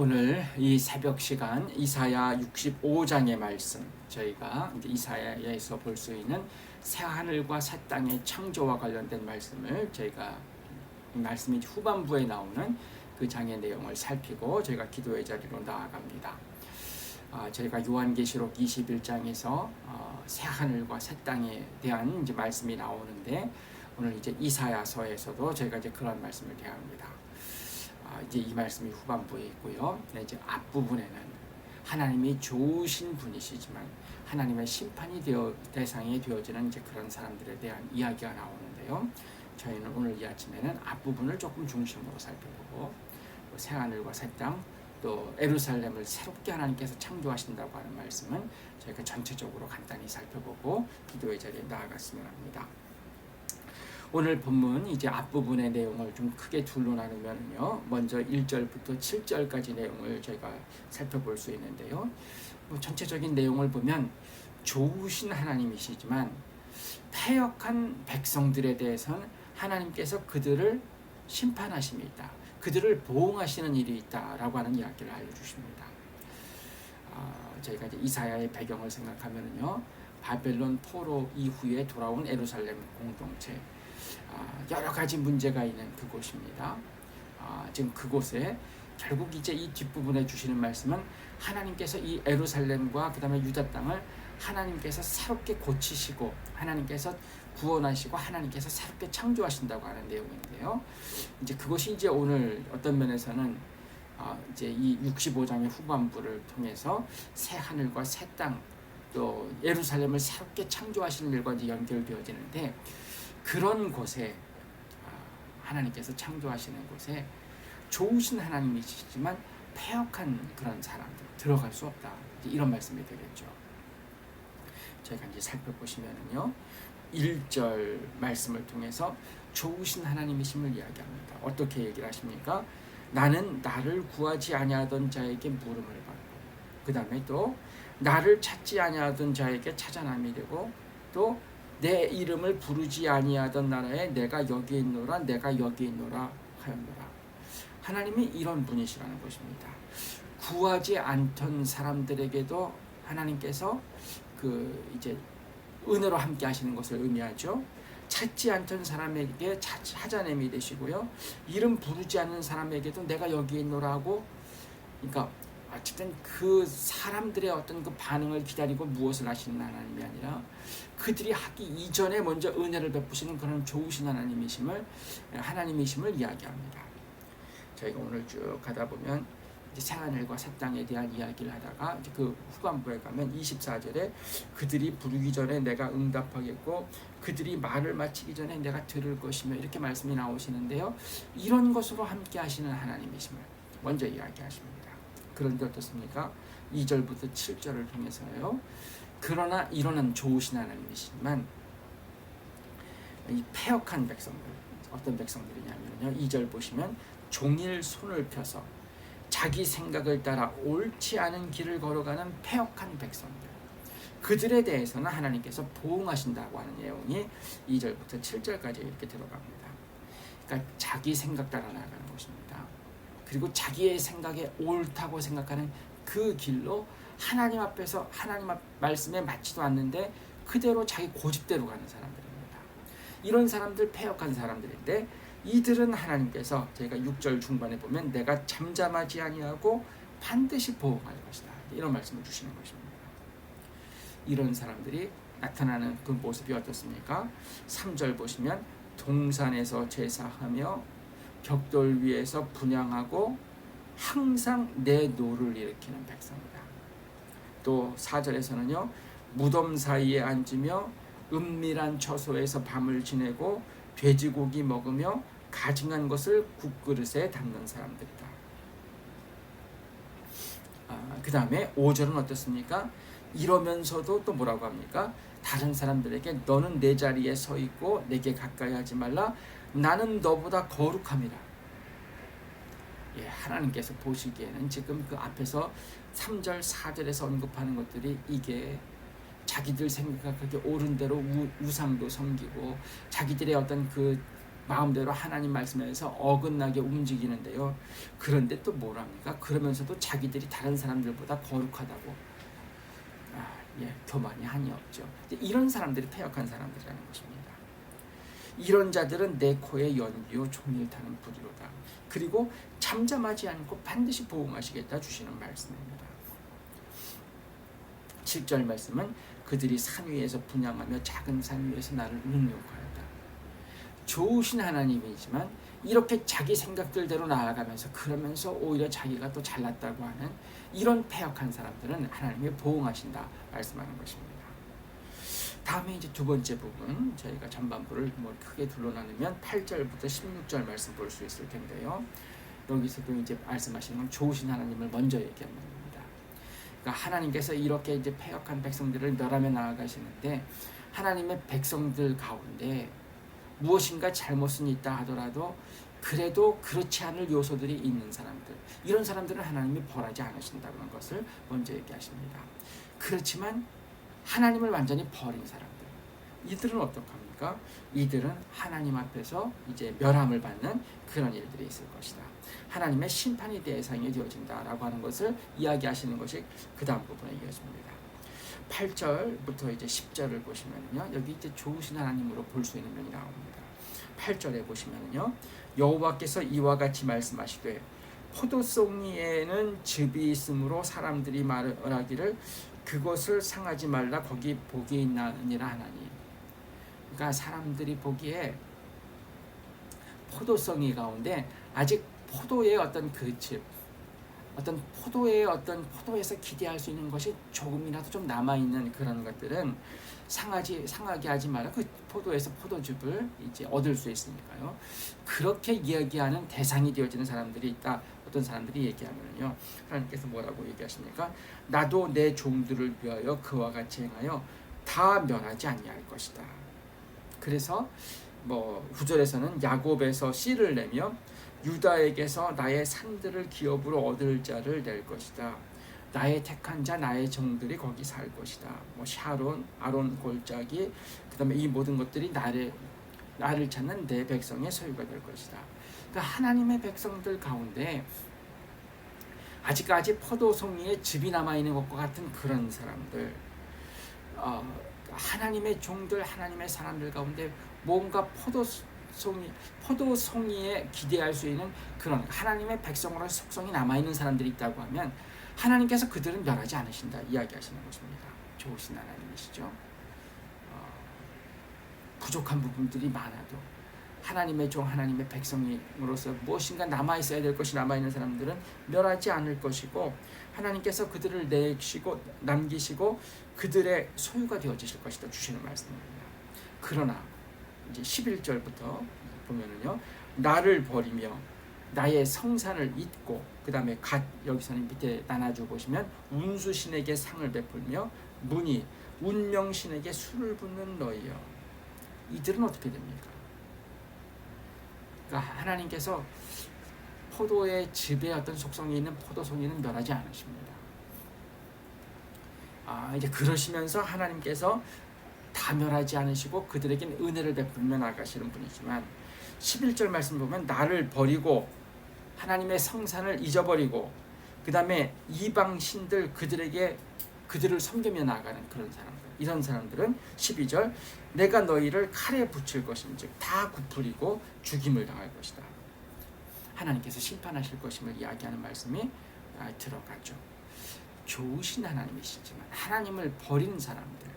오늘 이 새벽 시간 이사야 65장의 말씀 저희가 이제 이사야에서 볼 수 있는 새 하늘과 새 땅의 창조와 관련된 말씀을 저희가 이 말씀이 후반부에 나오는 그 장의 내용을 살피고 저희가 기도의 자리로 나아갑니다. 아, 저희가 요한계시록 21장에서 어, 새 하늘과 새 땅에 대한 이제 말씀이 나오는데 오늘 이제 이사야서에서도 저희가 이제 그런 말씀을 대합니다. 아, 이제 이 말씀이 후반부에 있고요. 네, 이제 앞부분에는 하나님이 좋으신 분이시지만 하나님의 심판이 되어 대상이 되어지는 이제 그런 사람들에 대한 이야기가 나오는데요. 저희는 오늘 이 아침에는 앞부분을 조금 중심으로 살펴보고 새 하늘과 새 땅, 또 에루살렘을 새롭게 하나님께서 창조하신다고 하는 말씀은 저희가 전체적으로 간단히 살펴보고 기도의 자리에 나아갔으면 합니다. 오늘 본문 이제 앞부분의 내용을 좀 크게 둘로 나누면요. 먼저 1절부터 7절까지 내용을 저희가 살펴볼 수 있는데요. 뭐 전체적인 내용을 보면 좋으신 하나님이시지만 패역한 백성들에 대해서는 하나님께서 그들을 심판하심이 있다. 그들을 보응하시는 일이 있다라고 하는 이야기를 알려주십니다. 아, 저희가 이제 이사야의 배경을 생각하면요. 바벨론 포로 이후에 돌아온 에루살렘 공동체 아, 여러 가지 문제가 있는 그곳입니다. 아, 지금 그곳에 결국 이제 이 뒷부분에 주시는 말씀은 하나님께서 이 에루살렘과 그 다음에 유다 땅을 하나님께서 새롭게 고치시고 하나님께서 구원하시고 하나님께서 새롭게 창조하신다고 하는 내용인데요. 이제 그것이 이제 오늘 어떤 면에서는 어, 이제 이 65장의 후반부를 통해서 새 하늘과 새 땅 또 예루살렘을 새롭게 창조하시는 일과 연결되어지는데 그런 곳에 아, 하나님께서 창조하시는 곳에 좋으신 하나님이시지만 폐역한 그런 사람들 들어갈 수 없다. 이런 말씀이 되겠죠. 저희가 이제 살펴보시면은요. 1절 말씀을 통해서 좋으신 하나님이심을 이야기합니다. 어떻게 얘기를 하십니까? 나는 나를 구하지 아니하던 자에게 물음을 받고 그 다음에 또 나를 찾지 아니하던 자에게 찾아남이 되고 또 내 이름을 부르지 아니하던 나라에 내가 여기 있노라 내가 여기 있노라 하였노라 하나님이 이런 분이시라는 것입니다. 구하지 않던 사람들에게도 하나님께서 그 이제 은혜로 함께 하시는 것을 의미하죠. 찾지 않던 사람에게 찾아냄이 되시고요. 이름 부르지 않는 사람에게도 내가 여기 있노라 하고 그러니까 어쨌든 그 사람들의 어떤 그 반응을 기다리고 무엇을 하시는 하나님이 아니라 그들이 하기 이전에 먼저 은혜를 베푸시는 그런 좋으신 하나님이심을 하나님이심을 이야기합니다. 저희가 오늘 쭉 가다 보면 이제 새하늘과 새 땅에 대한 이야기를 하다가 이제 그 후반부에 가면 24절에 그들이 부르기 전에 내가 응답하겠고 그들이 말을 마치기 전에 내가 들을 것이며 이렇게 말씀이 나오시는데요. 이런 것으로 함께 하시는 하나님이심을 먼저 이야기하십니다. 그런데 어떻습니까? 2절부터 7절을 통해서요. 그러나 이러는 좋으신 하나님이시지만 이 폐역한 백성들 어떤 백성들이냐면요. 2절 보시면 종일 손을 펴서 자기 생각을 따라 옳지 않은 길을 걸어가는 폐역한 백성들 그들에 대해서는 하나님께서 보응하신다고 하는 내용이 2절부터 7절까지 이렇게 들어갑니다. 그러니까 자기 생각 따라 나가는 것입니다. 그리고 자기의 생각에 옳다고 생각하는 그 길로 하나님 앞에서 하나님 앞 말씀에 맞지도 않는데 그대로 자기 고집대로 가는 사람들입니다. 이런 사람들 폐역한 사람들인데 이들은 하나님께서 저희가 6절 중반에 보면 내가 잠잠하지 아니하고 반드시 보호할 것이다. 이런 말씀을 주시는 것입니다. 이런 사람들이 나타나는 그 모습이 어떻습니까? 3절 보시면 동산에서 제사하며 벽돌 위에서 분양하고 항상 내 노를 일으키는 백성이다. 또 4절에서는요. 무덤 사이에 앉으며 은밀한 처소에서 밤을 지내고 돼지고기 먹으며 가증한 것을 국그릇에 담는 사람들이다. 아, 그 다음에 5절은 어떻습니까? 이러면서도 또 뭐라고 합니까? 다른 사람들에게 너는 내 자리에 서 있고 내게 가까이 하지 말라. 나는 너보다 거룩함이라. 예, 하나님께서 보시기에는 지금 그 앞에서 3절, 4절에서 언급하는 것들이 이게 자기들 생각하기 옳은 대로 우, 우상도 섬기고 자기들의 어떤 그 마음대로 하나님 말씀에서 어긋나게 움직이는데요. 그런데 또 뭐랍니까? 그러면서도 자기들이 다른 사람들보다 거룩하다고 아, 예, 교만이 한이 없죠. 이런 사람들이 패역한 사람들이라는 것입니다. 이런 자들은 내 코에 연기요 종일 타는 불이로다. 그리고 잠잠하지 않고 반드시 보응하시겠다 주시는 말씀입니다. 7절 말씀은 그들이 산 위에서 분양하며 작은 산 위에서 나를 능욕하였다. 좋으신 하나님이지만 이렇게 자기 생각들대로 나아가면서 그러면서 오히려 자기가 또 잘났다고 하는 이런 패역한 사람들은 하나님이 보응하신다 말씀하는 것입니다. 다음에 이제 두 번째 부분 저희가 전반부를 뭐 크게 둘러 나누면 8절부터 16절 말씀 볼 수 있을 텐데요. 여기서도 이제 말씀하시는 건 좋으신 하나님을 먼저 얘기하는 겁니다. 그러니까 하나님께서 이렇게 이제 패역한 백성들을 멸하며 나아가시는데 하나님의 백성들 가운데 무엇인가 잘못은 있다 하더라도 그래도 그렇지 않을 요소들이 있는 사람들 이런 사람들은 하나님이 벌하지 않으신다는 것을 먼저 얘기하십니다. 그렇지만 하나님을 완전히 버린 사람들 이들은 어떡합니까? 이들은 하나님 앞에서 이제 멸함을 받는 그런 일들이 있을 것이다. 하나님의 심판이 대상이 되어진다라고 하는 것을 이야기하시는 것이 그 다음 부분에 이어집니다. 8절부터 이제 10절을 보시면요. 여기 이제 좋으신 하나님으로 볼 수 있는 면이 나옵니다. 8절에 보시면요. 여호와께서 이와 같이 말씀하시되 포도송이에는 즙이 있으므로 사람들이 말하기를 그것을 상하지 말라. 거기 복이 있나니라 하나니. 그러니까 사람들이 보기에 포도송이 가운데 아직 포도의 어떤 그즙 어떤 포도의 어떤 포도에서 기대할 수 있는 것이 조금이라도 좀 남아 있는 그런 것들은 상하지 상하게 하지 말아 그 포도에서 포도즙을 이제 얻을 수 있으니까요. 그렇게 이야기하는 대상이 되어지는 사람들이 있다. 어떤 사람들이 얘기하면요. 하나님께서 뭐라고 얘기하십니까? 나도 내 종들을 위하여 그와 같이 행하여 다 멸하지 아니할 것이다. 그래서 뭐 구절에서는 야곱에서 씨를 내며 유다에게서 나의 산들을 기업으로 얻을 자를 낼 것이다. 나의 택한 자 나의 정들이 거기 살 것이다. 뭐 샤론, 아론 골짜기, 그다음에 이 모든 것들이 나를 나를 찾는 내 백성의 소유가 될 것이다. 그러니까 하나님의 백성들 가운데 아직까지 포도송이에 즙이 남아 있는 것과 같은 그런 사람들, 어, 하나님의 종들, 하나님의 사람들 가운데 뭔가 포도 송이 포도 송이에 기대할 수 있는 그런 하나님의 백성으로의 속성이 남아 있는 사람들이 있다고 하면 하나님께서 그들은 멸하지 않으신다 이야기하시는 것입니다. 좋으신 하나님이시죠. 어, 부족한 부분들이 많아도 하나님의 종 하나님의 백성으로서 무엇인가 남아 있어야 될 것이 남아 있는 사람들은 멸하지 않을 것이고 하나님께서 그들을 내시고 남기시고 그들의 소유가 되어지실 것이다 주시는 말씀입니다. 그러나 이제 11절부터 보면은요. 나를 버리며 나의 성산을 잊고 그 다음에 갓 여기서는 밑에 나눠줘 보시면 운수신에게 상을 베풀며 문이 운명신에게 술을 붓는 너희여 이들은 어떻게 됩니까? 그러니까 하나님께서 포도의 즙에 어떤 속성이 있는 포도송이는 멸하지 않으십니다. 아 이제 그러시면서 하나님께서 다멸하지 않으시고 그들에겐 은혜를 베풀며 나가시는 분이지만 11절 말씀 보면 나를 버리고 하나님의 성산을 잊어버리고 그 다음에 이방 신들 그들에게 그들을 섬기며 나가는 그런 사람들. 이런 사람들은 12절 내가 너희를 칼에 붙일 것인즉 다 굽으리고 죽임을 당할 것이다. 하나님께서 심판하실 것임을 이야기하는 말씀이 아, 들어가죠. 좋으신 하나님이시지만 하나님을 버리는 사람들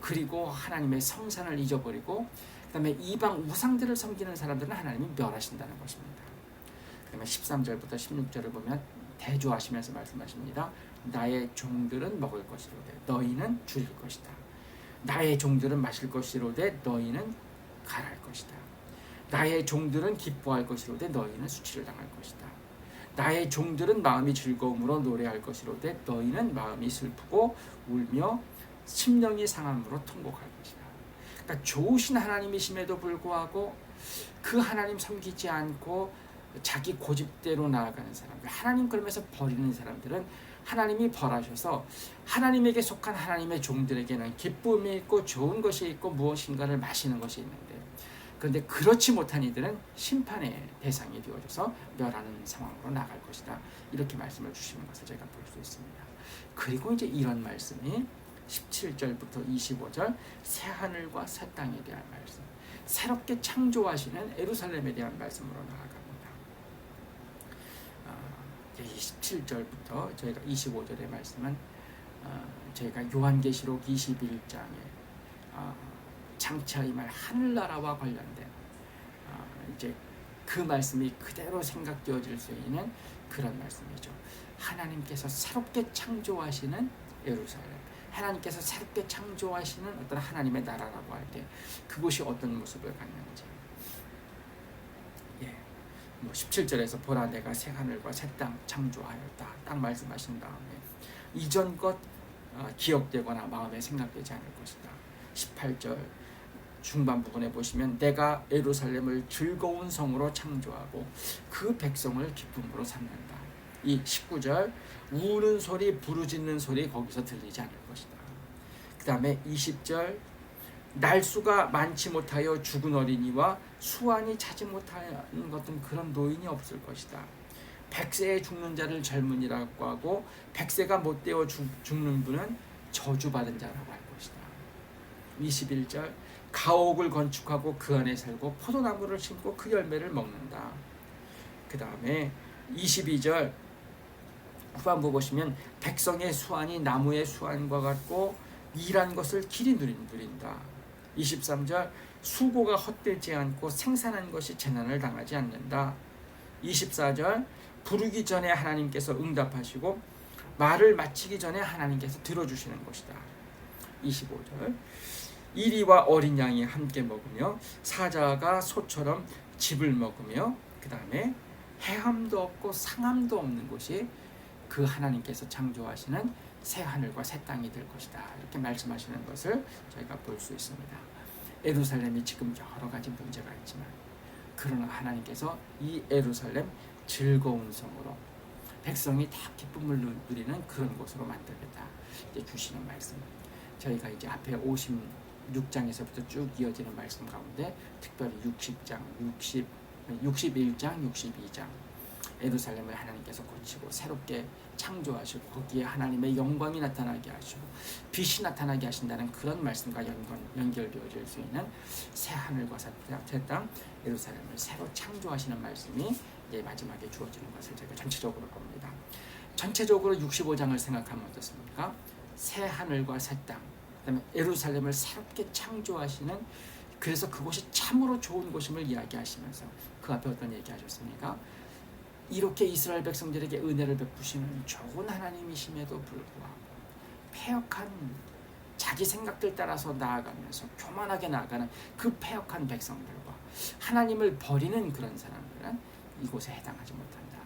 그리고 하나님의 성산을 잊어버리고 그다음에 이방 우상들을 섬기는 사람들은 하나님이 멸하신다는 것입니다. 그다음에 13절부터 16절을 보면 대조하시면서 말씀하십니다. 나의 종들은 먹을 것이로되 너희는 줄일 것이다. 나의 종들은 마실 것이로되 너희는 가랄 것이다. 나의 종들은 기뻐할 것이로되 너희는 수치를 당할 것이다. 나의 종들은 마음이 즐거움으로 노래할 것이로되 너희는 마음이 슬프고 울며 심령이 상함으로 통곡할 것이다. 그러니까 좋으신 하나님이심에도 불구하고 그 하나님 섬기지 않고 자기 고집대로 나아가는 사람들, 하나님 그러면서 버리는 사람들은 하나님이 벌하셔서 하나님에게 속한 하나님의 종들에게는 기쁨이 있고 좋은 것이 있고 무엇인가를 마시는 것이 있는데 그런데 그렇지 못한 이들은 심판의 대상이 되어져서 멸하는 상황으로 나갈 것이다. 이렇게 말씀을 주시는 것을 제가 볼 수 있습니다. 그리고 이제 이런 말씀이 17절부터 25절 새 하늘과 새 땅에 대한 말씀, 새롭게 창조하시는 에루살렘에 대한 말씀으로 나아갑니다. 아, 27절부터 저희가 25절의 말씀은 아, 저희가 요한계시록 21장에 아, 장차의 말 하늘나라와 관련된 아, 이제 그 말씀이 그대로 생각되어질 수 있는 그런 말씀이죠. 하나님께서 새롭게 창조하시는 예루살렘, 하나님께서 새롭게 창조하시는 어떤 하나님의 나라라고 할 때 그곳이 어떤 모습을 갖는지. 예, 뭐 17절에서 보라 내가 새 하늘과 새 땅 창조하였다. 딱 말씀하신 다음에 이전 것 어, 기억되거나 마음에 생각되지 않을 것이다. 18절 중반 부분에 보시면 내가 예루살렘을 즐거운 성으로 창조하고 그 백성을 기쁨으로 삼는다. 이 19절 우는 소리 부르짖는 소리 거기서 들리지 않을 것이다. 그 다음에 20절 날수가 많지 못하여 죽은 어린이와 수완이 차지 못하는 것은 그런 노인이 없을 것이다. 백세에 죽는 자를 젊은이라고 하고 백세가 못 되어 죽, 죽는 분은 저주받은 자라고 할 것이다. 21절 가옥을 건축하고 그 안에 살고 포도나무를 심고 그 열매를 먹는다. 그 다음에 22절 후반부 보시면 백성의 수완이 나무의 수완과 같고 일한 것을 길이 누린다. 23절 수고가 헛되지 않고 생산한 것이 재난을 당하지 않는다. 24절 부르기 전에 하나님께서 응답하시고 말을 마치기 전에 하나님께서 들어주시는 것이다. 25절 이리와 어린 양이 함께 먹으며 사자가 소처럼 집을 먹으며 그 다음에 해함도 없고 상함도 없는 곳이 그 하나님께서 창조하시는 새 하늘과 새 땅이 될 것이다 이렇게 말씀하시는 것을 저희가 볼 수 있습니다. 에루살렘이 지금 여러 가지 문제가 있지만 그러나 하나님께서 이 에루살렘 즐거운 성으로 백성이 다 기쁨을 누리는 그런 곳으로 만들겠다 이제 주시는 말씀. 저희가 이제 앞에 56장에서부터 쭉 이어지는 말씀 가운데 특별히 60장, 60, 61장, 62장 에루살렘을 하나님께서 고치고 새롭게 창조하시고 거기에 하나님의 영광이 나타나게 하시고 빛이 나타나게 하신다는 그런 말씀과 연관, 연결되어질 수 있는 새 하늘과 새땅 에루살렘을 새로 창조하시는 말씀이 이제 마지막에 주어지는 것을 제가 전체적으로 봅니다. 전체적으로 65장을 생각하면 어떻습니까? 새 하늘과 새 땅, 그다음에 예루살렘을 새롭게 창조하시는 그래서 그곳이 참으로 좋은 곳임을 이야기하시면서 그 앞에 어떤 얘기하셨습니까? 이렇게 이스라엘 백성들에게 은혜를 베푸시는 좋은 하나님이심에도 불구하고 폐역한 자기 생각들 따라서 나아가면서 교만하게 나아가는 그 폐역한 백성들과 하나님을 버리는 그런 사람들은 이곳에 해당하지 못한다.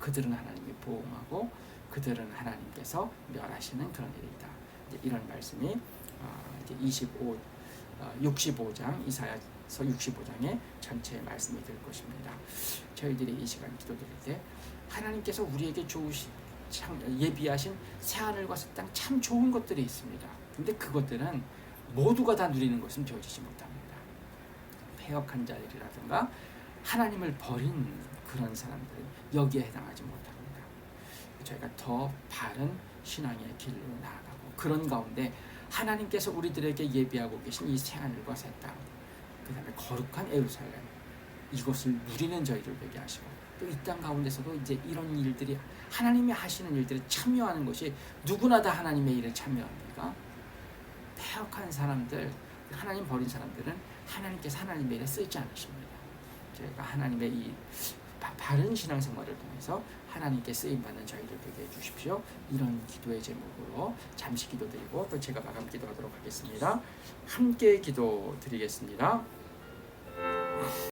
그들은 하나님이 보호하고 그들은 하나님께서 멸하시는 그런 일이다. 이런 말씀이 어, 이제 25, 65장 이사야 서 65장의 전체 말씀이 될 것입니다. 저희들이 이 시간 기도드릴 때 하나님께서 우리에게 좋으신 예비하신 새 하늘과 새 땅 참 좋은 것들이 있습니다. 근데 그것들은 모두가 다 누리는 것은 되어지지 못합니다. 폐역한 자들이라든가 하나님을 버린 그런 사람들은 여기에 해당하지 못합니다. 저희가 더 바른 신앙의 길로 나아가고 그런 가운데 하나님께서 우리들에게 예비하고 계신 이 새하늘과 새 땅, 그 다음에 거룩한 에루살렘 이것을 누리는 저희를 되게 하시고 또 이 땅 가운데서도 이제 이런 일들이 하나님이 하시는 일들에 참여하는 것이 누구나 다 하나님의 일에 참여합니까? 폐역한 사람들, 하나님 버린 사람들은 하나님께서 하나님의 일에 쓰지 않으십니다. 저희가 하나님의 이 바른 신앙생활을 통해서 하나님께 쓰임 받는 저희를 되게 해주십시오. 이런 기도의 제목으로 잠시 기도드리고 또 제가 마감 기도하도록 하겠습니다. 함께 기도 드리겠습니다.